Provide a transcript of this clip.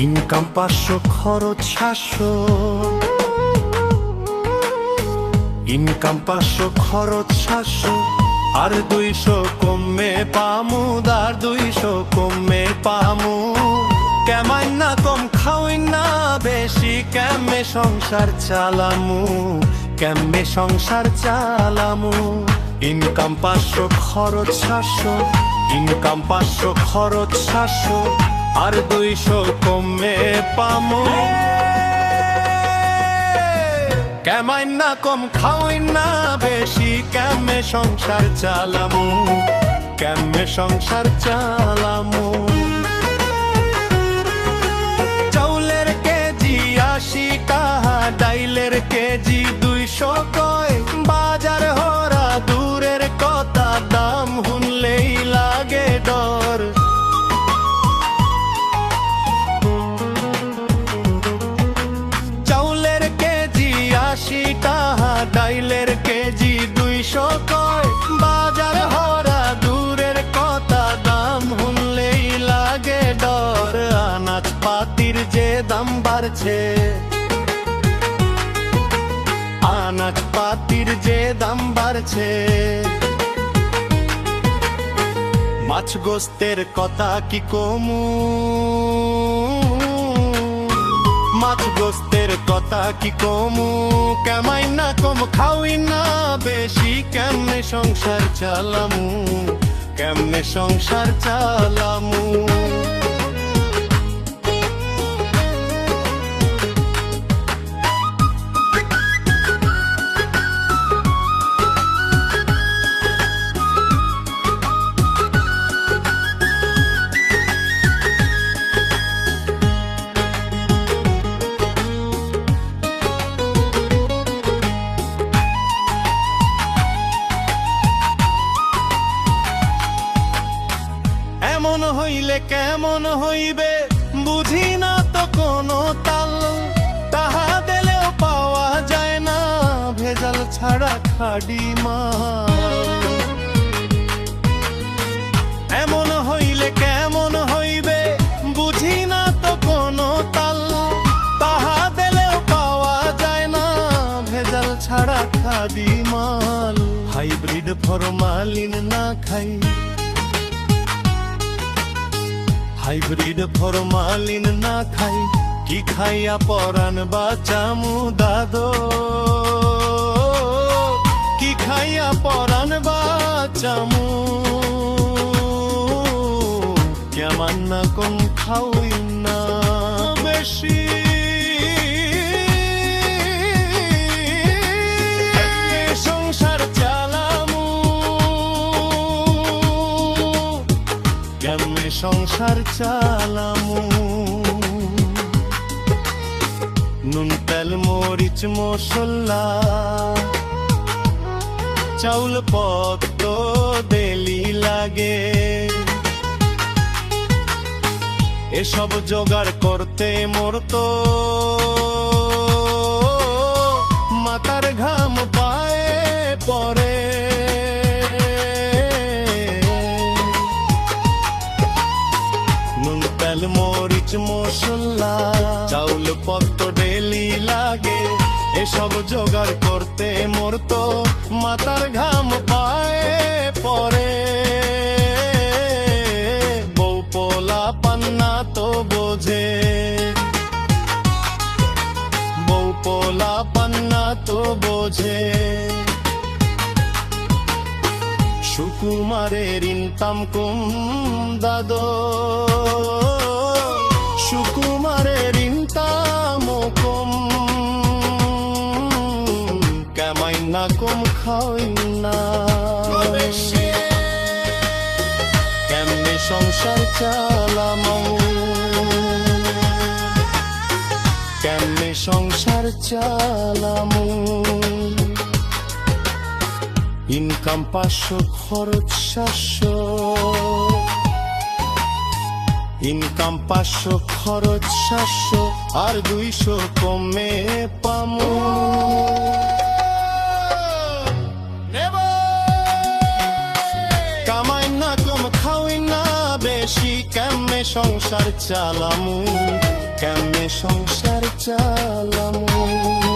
Income পাঁচশো, খরচ সাতশো। ইনকাম পাঁচশো, খরচ সাতশো। আর দুইশো কমে পামু আর দুইশো কমে পামু। কেমাই না কম খাওয়াই না বেশি কেমে সংসার চালামু। কেমে সংসার চালামু। ইনকাম পাঁচশো, খরচ সাতশো। ইনকাম পাঁচশো, খরচ সাতশো। আর দুইশো কমে পামু। কেমাই না কম খাওয়াই না বেশি, কেমে সংসার চালামু? কেমে সংসার চালামু? চাউলের কেজি আশি টাকা ডাইলের কেজি দুইশো কয়। বাজার হরা দূরের কথা, দাম শুনলেই লাগে ডর, আনাজ পাতির যে দাম বাড়ছে। আনাজ যে দাম বাড়ছে। মাছ গোস্তের কথা কি কমু? মাছ গোস্তের কথা কি কমু? কেমাই না কম? খাওই না বেশি? কেমনে সংসার চালামু? কেমনে সংসার চালামু? কেমন হইবে? বুঝি না তো কোনো তাল। তাহা দিলেও পাওয়া যায় না। ভেজাল ছাড়া খাডি মা এমন হইলে কেমন হইবে? বুঝি না তো কোনো তাল। তাহা দিলেও পাওয়া যায় না। ভেজাল ছাড়া খাদি মাল। হাইব্রিড ফরমালিন না খাই। হাইব্রিড ফরমালিন না খাই, কি খাইয়া পরান বাঁচামু দাদো? কি খাইয়া পরান বাঁচামু? কেমন না কোন খাওই না বেশি? সংসার চালামু। নুন তেল মরিচ মশলা চাউল পত্র দেলি লাগে। এসব জোগাড় করতে মোর মশলা। চাউল, পত্র, ডেলি লাগে। এসব জোগাড় করতে মোর তো মাতার ঘাম পায়ে পরে বউ পোলা পান্না তো বোঝে। বউ পোলা পান্না তো বোঝে। সুকুমারের ইনকাম কুম দাদো। সংসার চালামৌ কেমনে চালামু। ইনকাম পাঁচশো খরচ সাতশো ইনকাম পাঁচশো খরচ সাতশো আর দুইশো কমে পামু। সংসার চালামু? কেমনে সংসার চালামু?